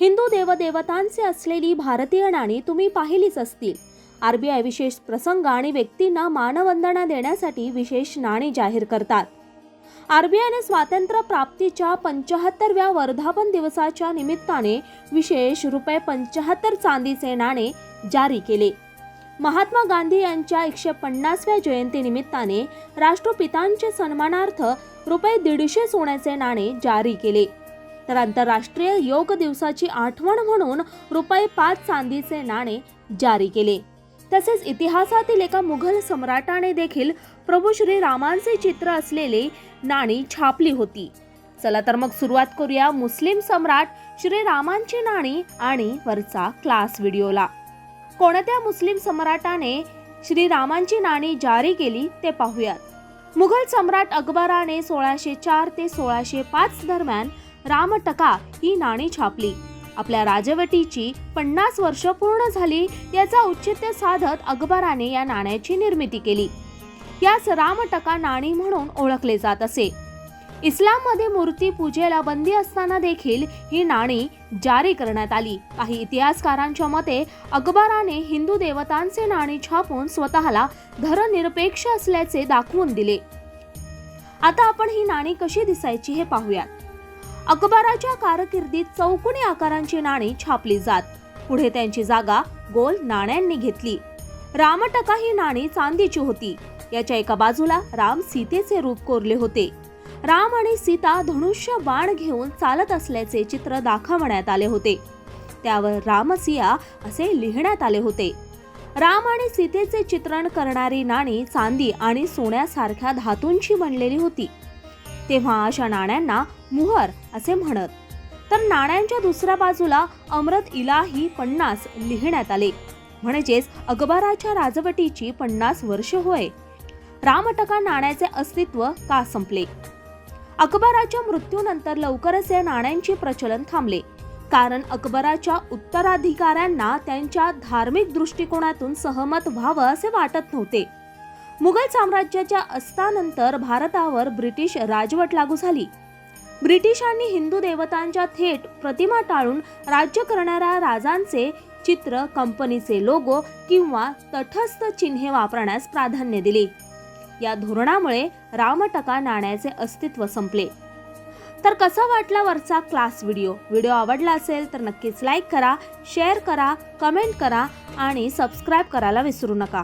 हिंदू देवदेवतांचे असलेली भारतीय नाणी तुम्ही पाहिलीच असतील. आरबीआय विशेष प्रसंग आणि व्यक्तींना मानवंदना देण्यासाठी विशेष नाणी जाहीर करतात. आरबीआयने स्वातंत्र्य प्राप्तीच्या पंचाहत्तरव्या वर्धापन दिवसाच्या निमित्ताने विशेष रुपये पंचाहत्तर चांदीचे नाणे जारी केले. महात्मा गांधी यांच्या एकशे पन्नासव्या जयंतीनिमित्ताने राष्ट्रपितांचे सन्मानार्थ रुपये दीडशे सोन्याचे नाणे जारी केले. तर आंतरराष्ट्रीय योग दिवसाची आठवण म्हणून रुपये पाच चांदीचे नाणे जारी केले. तसेच इतिहासातील एका मुघल सम्राटाने देखील प्रभू श्री रामांचे चित्र असलेले नाणी छापली होती. चला तर मग सुरुवात करूया मुस्लिम सम्राट श्री रामांची नाणी आणि वरचा क्लास व्हिडिओला. कोणत्या मुस्लिम सम्राटाने श्रीरामांची नाणी जारी केली ते पाहूयात. मुघल सम्राट अकबराने सोळाशे चार ते सोळाशे पाच दरम्यान रामटका ही नाणी छापली. आपल्या राजवटीची पन्नास वर्ष पूर्ण झाली याचा औचित्य साधत अकबराने या नाण्याची निर्मिती केली. यास रामटका नाणी म्हणून ओळखले जात असे. इस्लाममध्ये मूर्ती पूजेला बंदी असताना देखील ही नाणी जारी करण्यात आली. काही इतिहासकारांच्या मते अकबराने हिंदू देवतांचे नाणी छापून स्वतःला धरनिरपेक्ष असल्याचे दाखवून दिले. आता आपण ही नाणी कशी दिसायची हे पाहूयात. अकबराच्या कारकिर्दीत चौकोनी आकारांची नाणी छापली जात. पुढे त्यांची जागा गोल नाण्यांनी घेतली. रामटका ही नाणी चांदीची होती. याच्या एका बाजूला राम सीतेचे रूप कोरले होते. राम आणि सीता धनुष्य बाण घेऊन चालत असल्याचे चित्र दाखवण्यात आले होते. त्यावर रामसिया असे लिहिण्यात आले होते. राम आणि सीतेचे चित्रण करणारी नाणी चांदी आणि सोन्यासारख्या धातूंची बनलेली होती. तेव्हा अशा नाण्यांना मुहर असे म्हणत. तर नाण्यांच्या दुसऱ्या बाजूला अमृत इलाही पन्नास लिहिण्यात आले. म्हणजेच अकबराच्या राजवटीची पन्नास वर्ष होय. रामटका नाण्याचे अस्तित्व का संपले? अकबराच्या मृत्यूनंतर लवकरच या नाण्यांचे प्रचलन थांबले. कारण अकबराच्या उत्तराधिकाऱ्यांना त्यांच्या धार्मिक दृष्टिकोनातून सहमत व्हावं असे वाटत नव्हते. मुघल साम्राज्याच्या अस्तानंतर भारतावर ब्रिटिश राजवट लागू झाली. ब्रिटिशांनी हिंदू देवतांच्या थेट प्रतिमा टाळून राज्य करणाऱ्या राजांचे चित्र कंपनीचे लोगो किंवा तटस्थ चिन्हे वापरण्यास प्राधान्य दिले. या धोरणामुळे रामटका नाण्याचे अस्तित्व संपले. तर कसा वाटला वरचा क्लास व्हिडिओ? व्हिडिओ आवडला असेल तर नक्कीच लाईक करा शेअर करा कमेंट करा आणि सबस्क्राईब करायला विसरू नका.